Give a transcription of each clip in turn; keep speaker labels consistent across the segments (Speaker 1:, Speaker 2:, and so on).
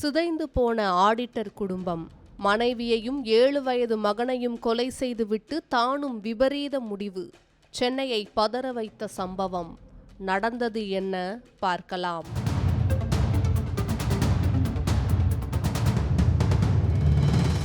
Speaker 1: சிதைந்து போன ஆடிட்டர் குடும்பம். மனைவியையும் ஏழு வயது மகனையும் கொலை செய்துவிட்டு தானும் விபரீத முடிவு. சென்னையை பதற வைத்த சம்பவம். நடந்தது என்ன? பார்க்கலாம்.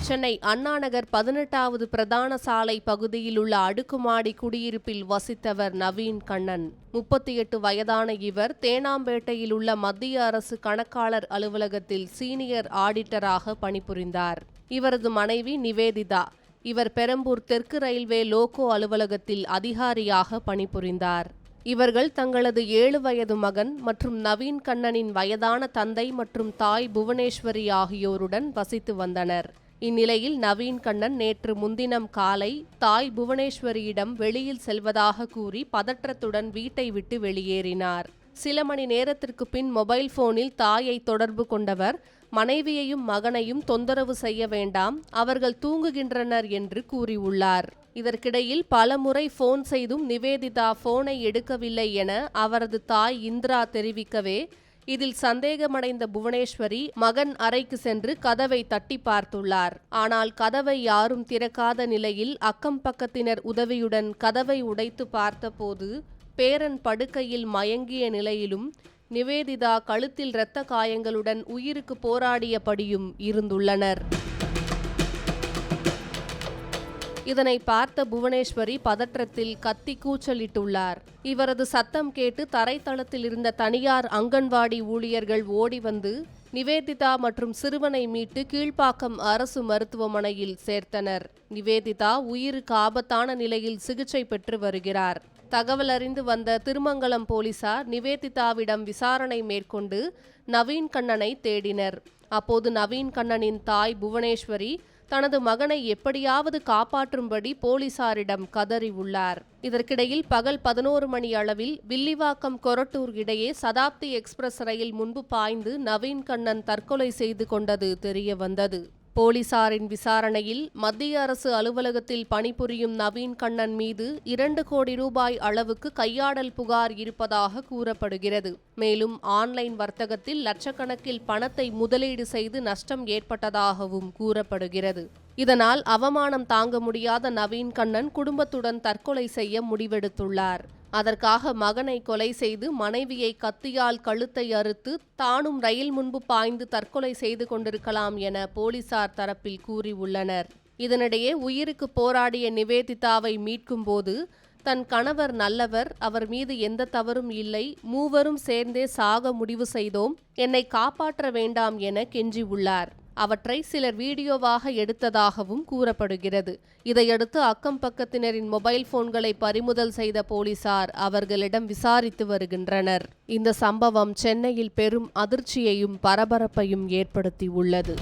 Speaker 1: சென்னை அண்ணாநகர் பதினெட்டாவது பிரதான சாலை பகுதியில் உள்ள அடுக்குமாடி குடியிருப்பில் வசித்தவர் நவீன் கண்ணன். முப்பத்தி எட்டு வயதான இவர் தேனாம்பேட்டையில் உள்ள மத்திய அரசு கணக்காளர் அலுவலகத்தில் சீனியர் ஆடிட்டராக பணிபுரிந்தார். இவரது மனைவி நிவேதிதா. இவர் பெரம்பூர் தெற்கு ரயில்வே லோகோ அலுவலகத்தில் அதிகாரியாக பணிபுரிந்தார். இவர்கள் தங்களது ஏழு வயது மகன் மற்றும் நவீன் கண்ணனின் வயதான தந்தை மற்றும் தாய் புவனேஸ்வரி ஆகியோருடன் வசித்து வந்தனர். இந்நிலையில் நவீன் கண்ணன் நேற்று முன்தினம் காலை தாய் புவனேஸ்வரியிடம் வெளியில் செல்வதாக கூறி பதற்றத்துடன் வீட்டை விட்டு வெளியேறினார். சில மணி நேரத்திற்கு பின் மொபைல் போனில் தாயை தொடர்பு கொண்டவர் மனைவியையும் மகனையும் தொந்தரவு செய்ய வேண்டாம் அவர்கள் தூங்குகின்றனர் என்று கூறியுள்ளார். இதற்கிடையில் பலமுறை போன் செய்தும் நிவேதிதா போனை எடுக்கவில்லை என அவரது தாய் இந்திரா தெரிவிக்கவே இதில் சந்தேகமடைந்த புவனேஸ்வரி மகன் அறைக்கு சென்று கதவை தட்டி பார்த்துள்ளார். ஆனால் கதவை யாரும் திறக்காத நிலையில் அக்கம் பக்கத்தினர் உதவியுடன் கதவை உடைத்து பார்த்தபோது பேரன் படுக்கையில் மயங்கிய நிலையிலும் நிவேதிதா கழுத்தில் இரத்த காயங்களுடன் உயிருக்கு போராடியபடியும் இருந்துள்ளனர். இதனை பார்த்த புவனேஸ்வரி பதற்றத்தில் கத்தி கூச்சலிட்டுள்ளார். இவரது சத்தம் கேட்டு தரைத்தளத்தில் இருந்த தனியார் அங்கன்வாடி ஊழியர்கள் ஓடி வந்து நிவேதிதா மற்றும் சிறுவனை மீட்டு கீழ்ப்பாக்கம் அரசு மருத்துவமனையில் சேர்த்தனர். நிவேதிதா உயிருக்கு ஆபத்தான நிலையில் சிகிச்சை பெற்று வருகிறார். தகவல் அறிந்து வந்த திருமங்கலம் போலீசார் நிவேதிதாவிடம் விசாரணை மேற்கொண்டு நவீன் கண்ணனை தேடினர். அப்போது நவீன் கண்ணனின் தாய் புவனேஸ்வரி தனது மகனை எப்படியாவது காப்பாற்றும்படி போலீசாரிடம் கதறியுள்ளார் இதற்கிடையில் பகல் பதினோரு மணி அளவில் வில்லிவாக்கம் கொரட்டூர் இடையே சதாப்தி எக்ஸ்பிரஸ் ரயில் முன்பு பாய்ந்து நவீன் கண்ணன் தற்கொலை செய்து கொண்டது தெரியவந்தது போலீசாரின் விசாரணையில் மத்திய அரசு அலுவலகத்தில் பணிபுரியும் நவீன் கண்ணன் மீது இரண்டு கோடி ரூபாய் அளவுக்கு கையாடல் புகார் இருப்பதாக கூறப்படுகிறது. மேலும் ஆன்லைன் வர்த்தகத்தில் லட்சக்கணக்கில் பணத்தை முதலீடு செய்து நஷ்டம் ஏற்பட்டதாகவும் கூறப்படுகிறது. இதனால் அவமானம் தாங்க முடியாத நவீன் கண்ணன் குடும்பத்துடன் தற்கொலை செய்ய முடிவெடுத்துள்ளார். அதற்காக மகனை கொலை செய்து மனைவியை கத்தியால் கழுத்தை அறுத்து தானும் ரயில் முன்பு பாய்ந்து தற்கொலை செய்து கொண்டிருக்கலாம் என போலீசார் தரப்பில் கூறியுள்ளனர். இதனிடையே உயிருக்கு போராடிய நிவேதிதாவை மீட்கும்போது தன் கணவர் நல்லவர் அவர் மீது எந்த தவறும் இல்லை மூவரும் சேர்ந்தே சாக முடிவு செய்தோம் என்னை காப்பாற்ற வேண்டாம் என கெஞ்சியுள்ளார். அவற்றை சிலர் வீடியோவாக எடுத்ததாகவும் கூறப்படுகிறது. இதையடுத்து அக்கம் பக்கத்தினரின் மொபைல் போன்களை பறிமுதல் செய்த போலீசார் அவர்களிடம் விசாரித்து வருகின்றனர். இந்த சம்பவம் சென்னையில் பெரும் அதிர்ச்சியையும் பரபரப்பையும் ஏற்படுத்தியுள்ளது.